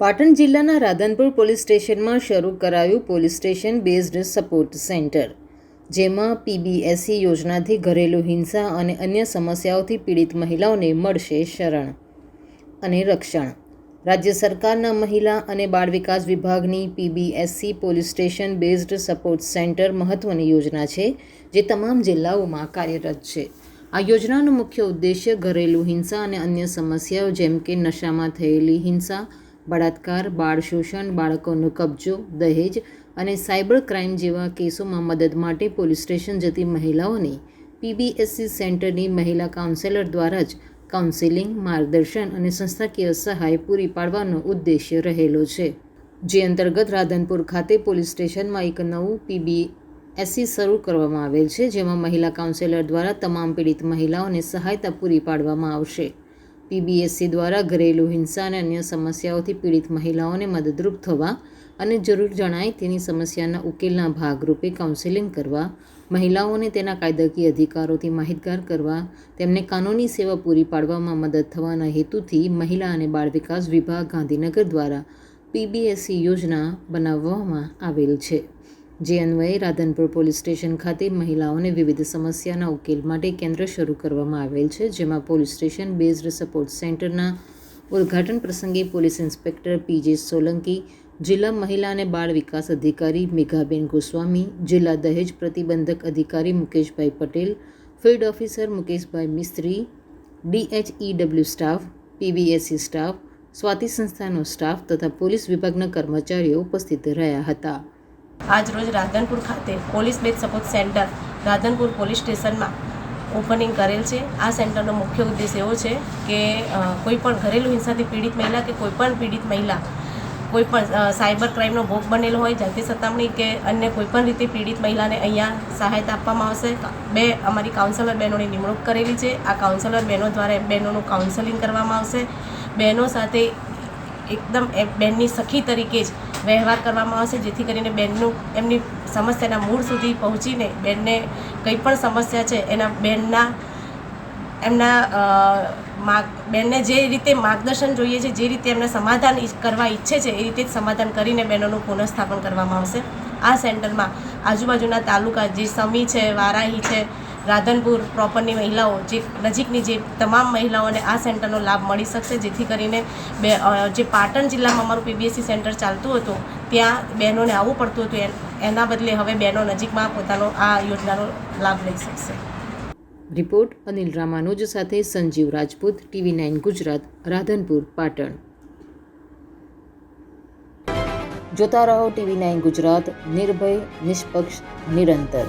પાટણ જિલ્લાના રાધનપુર પોલીસ સ્ટેશનમાં શરૂ કરાયું police station based support centre, જેમાં પીબીએસસી યોજનાથી ઘરેલું હિંસા અને અન્ય સમસ્યાઓથી પીડિત મહિલાઓને મળશે શરણ અને રક્ષણ. રાજ્ય સરકારના મહિલા અને બાળ વિકાસ વિભાગની PBSC police station based support centre મહત્ત્વની યોજના છે, જે તમામ જિલ્લાઓમાં કાર્યરત છે. આ યોજનાનો મુખ્ય ઉદ્દેશ્ય ઘરેલું હિંસા અને અન્ય સમસ્યાઓ જેમ કે નશામાં થયેલી હિંસા બળાત્કાર, બાળ શોષણ, બાળકોનો કબજો, દહેજ અને સાયબર ક્રાઇમ જેવા કેસોમાં મદદ માટે પોલીસ સ્ટેશન જતી મહિલાઓને પીબીએસસી સેન્ટરની મહિલા કાઉન્સેલર દ્વારા જ કાઉન્સેલિંગ, માર્ગદર્શન અને સંસ્થાકીય સહાય પૂરી પાડવાનો ઉદ્દેશ્ય રહેલો છે. જે અંતર્ગત રાધનપુર ખાતે પોલીસ સ્ટેશનમાં એક નવું પીબી એસસી શરૂ કરવામાં આવેલ છે, જેમાં મહિલા કાઉન્સેલર દ્વારા તમામ પીડિત મહિલાઓને સહાયતા પૂરી પાડવામાં આવશે. પીબીએસસી દ્વારા ઘરેલું હિંસા અને અન્ય સમસ્યાઓથી પીડિત મહિલાઓને મદદરૂપ થવા અને જરૂર જણાય તેની સમસ્યાના ઉકેલના ભાગરૂપે કાઉન્સેલિંગ કરવા, મહિલાઓને તેના કાયદાકીય અધિકારોથી માહિતગાર કરવા, તેમને કાનૂની સેવા પૂરી પાડવામાં મદદ થવાના હેતુથી મહિલા અને બાળ વિકાસ વિભાગ ગાંધીનગર દ્વારા પીબીએસસી યોજના બનાવવામાં આવેલ છે. જે અન્વયે રાધનપુર પોલીસ સ્ટેશન ખાતે મહિલાઓને વિવિધ સમસ્યાના ઉકેલ માટે કેન્દ્ર શરૂ કરવામાં આવેલ છે, જેમાં પોલીસ સ્ટેશન બેઝડ સપોર્ટ સેન્ટરના ઉદ્ઘાટન પ્રસંગે પોલીસ ઇન્સ્પેક્ટર પીજે સોલંકી, જિલ્લા મહિલા અને બાળ વિકાસ અધિકારી મેઘાબેન ગોસ્વામી, જિલ્લા દહેજ પ્રતિબંધક અધિકારી Mukeshbhai Patel, field officer Mukeshbhai Mistry, DHEW staff PBSC staff, Swati સંસ્થાનો સ્ટાફ તથા પોલીસ વિભાગના કર્મચારીઓ ઉપસ્થિત રહ્યા હતા. આજ રોજ રાધનપુર ખાતે police based support centre Radhanpur police સ્ટેશનમાં ઓપનિંગ કરેલ છે. આ સેન્ટરનો મુખ્ય ઉદ્દેશ એવો છે કે કોઈપણ કોઈ ઘરેલું હિંસાથી પીડિત મહિલા કે કોઈપણ પીડિત મહિલા કોઈપણ સાયબર ક્રાઇમનો ભોગ બનેલો હોય, જાતિ સતામણી કે અન્ય કોઈપણ રીતે પીડિત મહિલાને અહીંયા સહાયતા આપવામાં આવશે. બે, અમારી કાઉન્સેલર બહેનોની નિમણૂક કરેલી છે. આ કાઉન્સેલર બહેનો દ્વારા બહેનોનું કાઉન્સેલિંગ કરવામાં આવશે. બહેનો સાથે એકદમ બેનની સખી તરીકે જ વ્યવહાર કરવામાં આવશે, જેથી કરીને બેનનું એમની સમસ્યાના મૂળ સુધી પહોંચીને બેનને કંઈ પણ સમસ્યા છે, એના બેનના, એમના માર્ગ, બેનને જે રીતે માર્ગદર્શન જોઈએ છે, જે રીતે એમને સમાધાન કરવા ઈચ્છે છે, એ રીતે જ સમાધાન કરીને બહેનોનું પુનઃસ્થાપન કરવામાં આવશે. આ સેન્ટરમાં આજુબાજુના તાલુકા જે સમી છે, વારાહી છે રાધનપુર પ્રોપરની મહિલાઓ જે નજીકની જે તમામ મહિલાઓને આ સેન્ટરનો લાભ મળી શકશે, જેથી કરીને બે જે પાટણ જિલ્લામાં અમારું પીબીએસસી સેન્ટર ચાલતું હતું, ત્યાં બહેનોને આવવું પડતું હતું એન- બદલે હવે બહેનો નજીકમાં પોતાનો આ યોજનાનો લાભ લઈ શકશે. રિપોર્ટ અનિલ રામાનુજ સાથે સંજીવ રાજપૂત, ટીવી નાઇન ગુજરાત, રાધનપુર, પાટણ. જોતા રહો ટીવી નાઇન ગુજરાત, નિર્ભય, નિષ્પક્ષ, નિરંતર.